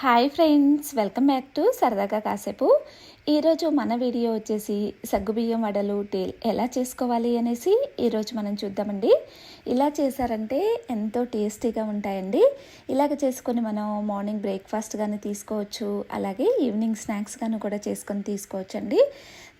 Hi friends welcome back to సరదాగా కాసేపు ఈరోజు మన వీడియో వచ్చేసి సగ్గుబియ్యం వడలు టేల్ ఎలా చేసుకోవాలి అనేసి ఈరోజు మనం చూద్దామండి. ఇలా చేశారంటే ఎంతో టేస్టీగా ఉంటాయండి. ఇలాగ చేసుకొని మనం మార్నింగ్ బ్రేక్ఫాస్ట్ కానీ తీసుకోవచ్చు అలాగే ఈవినింగ్ స్నాక్స్ కానీ కూడా చేసుకొని తీసుకోవచ్చండి.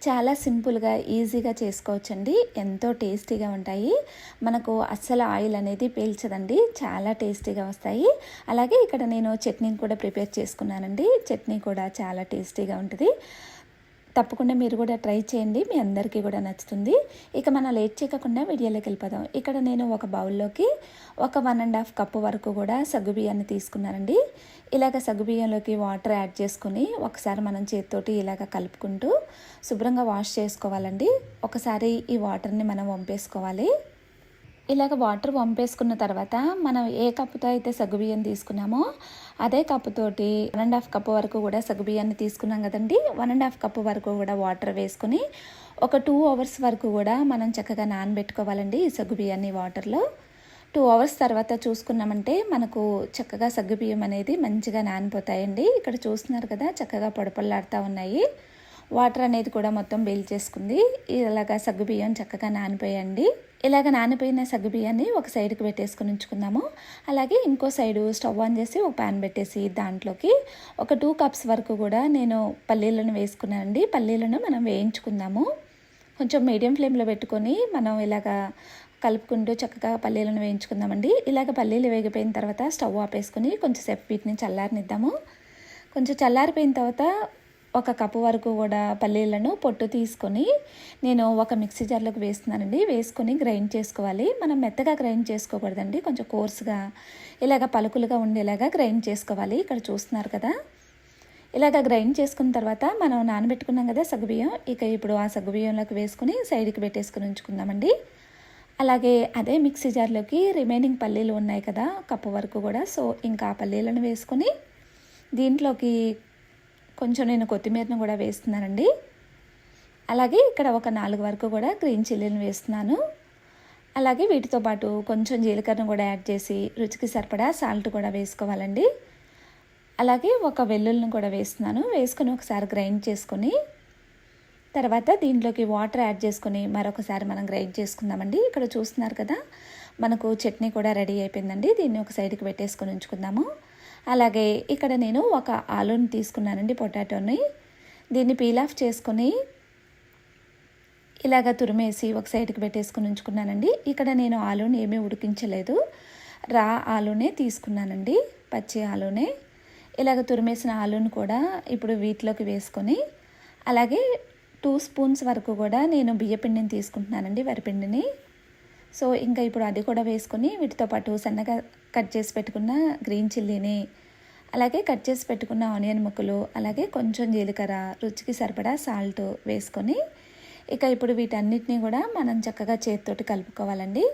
చాలా సింపుల్గా ఈజీగా చేసుకోవచ్చండి. ఎంతో టేస్టీగా ఉంటాయి. మనకు అస్సలు ఆయిల్ అనేది పీల్చదండి. చాలా టేస్టీగా వస్తాయి. అలాగే ఇక్కడ నేను చట్నీని కూడా ప్రిపేర్ చేసుకున్నానండి. చట్నీ కూడా చాలా టేస్టీగా ఉంటుంది. తప్పకుండా మీరు కూడా ట్రై చేయండి. మీ అందరికీ కూడా నచ్చుతుంది. ఇక మనం లేట్ చేయకుండా వీడియోలోకి వెళ్ళిపోదాం. ఇక్కడ నేను ఒక బౌల్లోకి ఒక వన్ అండ్ హాఫ్ కప్పు వరకు కూడా సగ్గుబియ్యాన్ని తీసుకున్నానండి. ఇలాగ సగ్గుబియ్యంలోకి వాటర్ యాడ్ చేసుకుని ఒకసారి మనం చేతితోటి ఇలాగ కలుపుకుంటూ శుభ్రంగా వాష్ చేసుకోవాలండి. ఒకసారి ఈ వాటర్ని మనం వంపేసుకోవాలి. ఇలాగ వాటర్ వంపేసుకున్న తర్వాత మనం ఏ కప్పుతో అయితే సగ్గుబియ్యం తీసుకున్నామో అదే కప్పుతోటి వన్ అండ్ హాఫ్ కప్పు వరకు కూడా సగ్గుబియ్యాన్ని తీసుకున్నాం కదండి. వన్ అండ్ హాఫ్ కప్పు వరకు కూడా వాటర్ వేసుకుని ఒక టూ అవర్స్ వరకు కూడా మనం చక్కగా నానబెట్టుకోవాలండి ఈ సగ్గుబియ్యాన్ని వాటర్లో టూ అవర్స్ తర్వాత చూసుకున్నామంటే మనకు చక్కగా సగ్గుబియ్యం అనేది మంచిగా నానిపోతాయండి. ఇక్కడ చూస్తున్నారు కదా చక్కగా పొడపల్లాడుతూ ఉన్నాయి. వాటర్ అనేది కూడా మొత్తం బేల్ చేసుకుంది. ఇలాగ సగ్గుబియ్యం చక్కగా నానిపోయండి. ఇలాగ నానిపోయిన సగ్గుబియ్యాన్ని ఒక సైడ్కి పెట్టేసుకుని ఉంచుకుందాము. అలాగే ఇంకో సైడు స్టవ్ ఆన్ చేసి ఒక ప్యాన్ పెట్టేసి దాంట్లోకి ఒక టూ కప్స్ వరకు కూడా నేను పల్లీలను వేసుకున్నానండి. పల్లీలను మనం వేయించుకుందాము. కొంచెం మీడియం ఫ్లేమ్లో పెట్టుకొని మనం ఇలాగా కలుపుకుంటూ చక్కగా పల్లీలను వేయించుకుందామండి. ఇలాగ పల్లీలు వేగిపోయిన తర్వాత స్టవ్ ఆపేసుకొని కొంచెంసేపు వీటిని చల్లారనిద్దాము. కొంచెం చల్లారిపోయిన తర్వాత ఒక కప్పు వరకు కూడా పల్లీలను పొట్టు తీసుకొని నేను ఒక మిక్సీ జార్లోకి వేస్తున్నానండి. వేసుకొని గ్రైండ్ చేసుకోవాలి. మనం మెత్తగా గ్రైండ్ చేసుకోకూడదండి. కొంచెం కోర్స్గా ఇలాగ పలుకులుగా ఉండేలాగా గ్రైండ్ చేసుకోవాలి. ఇక్కడ చూస్తున్నారు కదా. ఇలాగ గ్రైండ్ చేసుకున్న తర్వాత మనం నానబెట్టుకున్నాం కదా సగ్గుబియ్యం. ఇక ఇప్పుడు ఆ సగ్గుబియ్యంలోకి వేసుకుని సైడ్కి పెట్టేసుకుని ఉంచుకుందామండి. అలాగే అదే మిక్సీ జార్లోకి రిమైనింగ్ పల్లీలు ఉన్నాయి కదా కప్పు వరకు కూడా. సో ఇంకా ఆ పల్లీలను వేసుకొని దీంట్లోకి కొంచెం నేను కొత్తిమీరను కూడా వేస్తున్నానండి. అలాగే ఇక్కడ ఒక నాలుగు వరకు కూడా గ్రీన్ చిల్లీని వేస్తున్నాను. అలాగే వీటితో పాటు కొంచెం జీలకర్రను కూడా యాడ్ చేసి రుచికి సరిపడా సాల్ట్ కూడా వేసుకోవాలండి. అలాగే ఒక వెల్లుల్లిని కూడా వేస్తున్నాను. వేసుకొని ఒకసారి గ్రైండ్ చేసుకొని తర్వాత దీంట్లోకి వాటర్ యాడ్ చేసుకొని మరొకసారి మనం గ్రైండ్ చేసుకుందామండి. ఇక్కడ చూస్తున్నారు కదా మనకు చట్నీ కూడా రెడీ అయిపోయిందండి. దీన్ని ఒక సైడ్కి పెట్టేసుకొని ఉంచుకుందాము. అలాగే ఇక్కడ నేను ఒక ఆలూని తీసుకున్నానండి పొటాటోని. దీన్ని పీల్ ఆఫ్ చేసుకొని ఇలాగ తురిమేసి ఒక సైడ్కి పెట్టేసుకుని ఉంచుకున్నానండి. ఇక్కడ నేను ఆలూని ఏమీ ఉడికించలేదు. రా ఆలూనే తీసుకున్నానండి పచ్చి ఆలూనే. ఇలాగ తురిమేసిన ఆలూని కూడా ఇప్పుడు వీటిలోకి వేసుకొని అలాగే టూ స్పూన్స్ వరకు కూడా నేను బియ్యపిండిని తీసుకుంటున్నానండి వరిపిండిని. సో ఇంకా ఇప్పుడు అది కూడా వేసుకొని వీటితో పాటు సన్నగా కట్ చేసి పెట్టుకున్న గ్రీన్ చిల్లీని అలాగే కట్ చేసి పెట్టుకున్న ఆనియన్ ముక్కలు అలాగే కొంచెం జీలకర్ర రుచికి సరిపడా సాల్ట్ వేసుకొని ఇక ఇప్పుడు వీటన్నిటిని కూడా మనం చక్కగా చేతితోటి కలుపుకోవాలండి.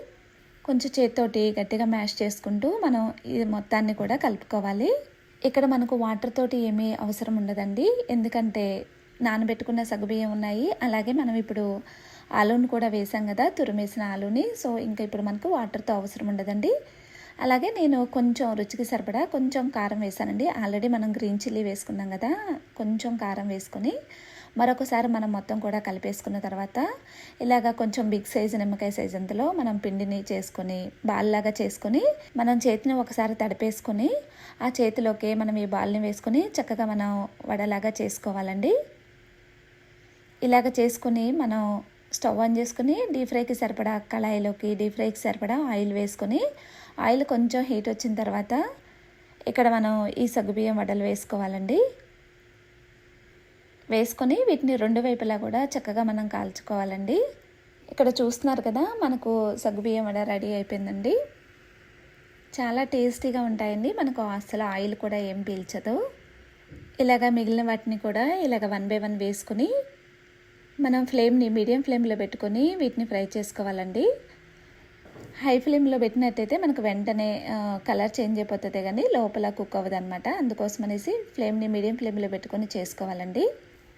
కొంచెం చేతితోటి గట్టిగా మ్యాష్ చేసుకుంటూ మనం ఈ మొత్తాన్ని కూడా కలుపుకోవాలి. ఇక్కడ మనకు వాటర్ తోటి ఏమీ అవసరం ఉండదండి. ఎందుకంటే నానబెట్టుకున్న సగ్గుబియ్యం ఉన్నాయి. అలాగే మనం ఇప్పుడు ఆలూని కూడా వేసాం కదా తురిమేసిన ఆలూని. సో ఇంకా ఇప్పుడు మనకు వాటర్తో అవసరం ఉండదండి. అలాగే నేను కొంచెం రుచికి సరిపడా కొంచెం కారం వేసానండి ఆల్రెడీ మనం గ్రీన్ చిల్లీ వేసుకున్నాం కదా కొంచెం కారం వేసుకొని మరొకసారి మనం మొత్తం కూడా కలిపేసుకున్న తర్వాత ఇలాగ కొంచెం బిగ్ సైజు నిమ్మకాయ సైజ్ అంతలో మనం పిండిని చేసుకొని బాల్లాగా చేసుకొని మనం చేతిని ఒకసారి తడిపేసుకొని ఆ చేతిలోకి మనం ఈ బాల్ని వేసుకొని చక్కగా మనం వడలాగా చేసుకోవాలండి. ఇలాగ చేసుకొని మనం స్టవ్ ఆన్ చేసుకుని డీప్ ఫ్రైకి సరిపడా కళాయిలోకి డీప్ ఫ్రైకి సరిపడా ఆయిల్ వేసుకొని ఆయిల్ కొంచెం హీట్ వచ్చిన తర్వాత ఇక్కడ మనం ఈ సగ్గుబియ్యం వడలు వేసుకోవాలండి. వేసుకొని వీటిని రెండు వైపులా కూడా చక్కగా మనం కాల్చుకోవాలండి. ఇక్కడ చూస్తున్నారు కదా మనకు సగ్గుబియ్యం వడ రెడీ అయిపోయిందండి. చాలా టేస్టీగా ఉంటాయండి. మనకు అసలు ఆయిల్ కూడా ఏం పీల్చదు. ఇలాగ మిగిలిన వాటిని కూడా ఇలాగ వన్ బై వన్ వేసుకుని మనం ఫ్లేమ్ని మీడియం ఫ్లేమ్లో పెట్టుకొని వీటిని ఫ్రై చేసుకోవాలండి. హై ఫ్లేమ్లో పెట్టినట్టయితే మనకు వెంటనే కలర్ చేంజ్ అయిపోతుంది కానీ లోపల కుక్ అవ్వదు అనమాట అందుకోసం అనేసి ఫ్లేమ్ని మీడియం ఫ్లేమ్లో పెట్టుకొని చేసుకోవాలండి.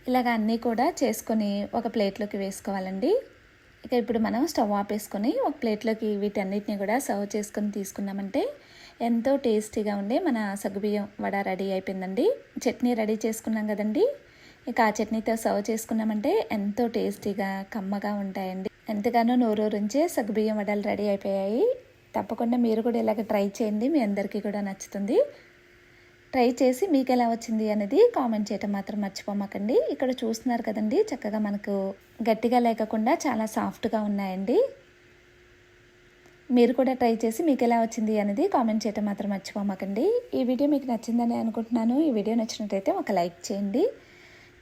ఇలాగ అన్నీ కూడా చేసుకొని ఒక ప్లేట్లోకి వేసుకోవాలండి. ఇక ఇప్పుడు మనం స్టవ్ ఆపేసుకొని ఒక ప్లేట్లోకి వీటన్నిటిని కూడా సర్వ్ చేసుకొని తీసుకున్నామంటే ఎంతో టేస్టీగా ఉండే మన సగ్గుబియ్యం వడ రెడీ అయిపోయిందండి. చట్నీ రెడీ చేసుకున్నాం కదండీ. ఇక ఆ చట్నీతో సర్వ్ చేసుకున్నామంటే ఎంతో టేస్టీగా కమ్మగా ఉంటాయండి. ఎంతగానో నోరూరించే సగ్గుబియ్యం వడలు రెడీ అయిపోయాయి. తప్పకుండా మీరు కూడా ఇలాగ ట్రై చేయండి మీ అందరికీ కూడా నచ్చుతుంది. ట్రై చేసి మీకు ఎలా వచ్చింది అనేది కామెంట్ చేయటం మాత్రం మర్చిపోమాకండి. ఇక్కడ చూస్తున్నారు కదండి చక్కగా మనకు గట్టిగా లేకుండా చాలా సాఫ్ట్గా ఉన్నాయండి. మీరు కూడా ట్రై చేసి మీకు ఎలా వచ్చింది అనేది కామెంట్ చేయటం మాత్రం మర్చిపోమాకండి. ఈ వీడియో మీకు నచ్చిందని అనుకుంటున్నాను. ఈ వీడియో నచ్చినట్టయితే ఒక లైక్ చేయండి.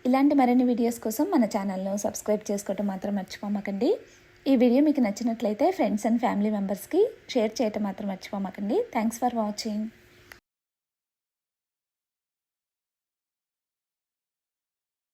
ఇలాంటి మరిన్ని వీడియోస్ కోసం మన ఛానల్ను సబ్స్క్రైబ్ చేసుకోవటం మాత్రం మర్చిపోమకండి. ఈ వీడియో మీకు నచ్చినట్లయితే ఫ్రెండ్స్ అండ్ ఫ్యామిలీ మెంబర్స్కి షేర్ చేయటం మాత్రం మర్చిపోమకండి. Thanks for watching.